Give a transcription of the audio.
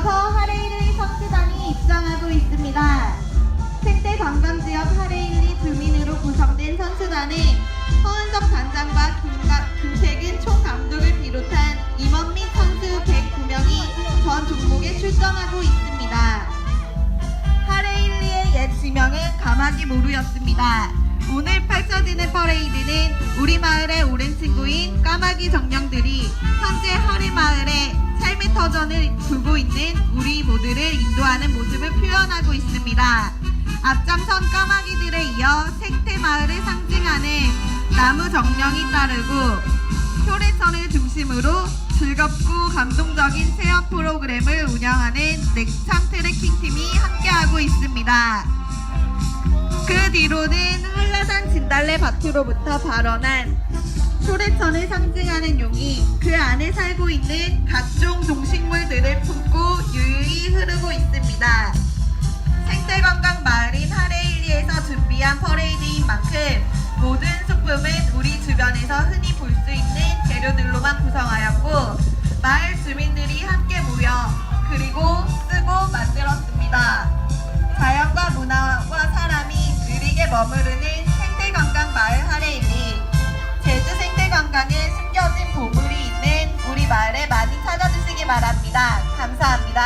이어서 하레일리 선수단이 입장하고 있습니다. 생태 관광 지역 하레일리 주민으로 구성된 선수단은 허은석 단장과 김태근 총감독을 비롯한 임원민 선수 109명이 전 종목에 출전하고 있습니다. 하레일리의 옛 지명은 가마기 모루였습니다. 오늘 펼쳐지는 퍼레이드는 우리 마을의 오랜 친구인 까마귀 정령 있는 우리 모두를 인도하는 모습을 표현하고 있습니다. 앞장선 까마귀들에 이어 생태 마을을 상징하는 나무 정령이 따르고 효래천을 중심으로 즐겁고 감동적인 체험 프로그램을 운영하는 넥참 트레킹 팀이 함께하고 있습니다. 그 뒤로는 한라산 진달래 밭으로부터 발원한 소래천을 상징하는 용이 그 안에 살고 있는 있습니다. 생태관광 마을인 하레일리에서 준비한 퍼레이드인 만큼 모든 소품은 우리 주변에서 흔히 볼 수 있는 재료들로만 구성하였고 마을 주민들이 함께 모여 그리고 쓰고 만들었습니다. 자연과 문화와 사람이 느리게 머무르는 생태관광 마을 하레일리 제주 생태관광에 숨겨진 보물이 있는 우리 마을에 많이 찾아주시기 바랍니다. 감사합니다.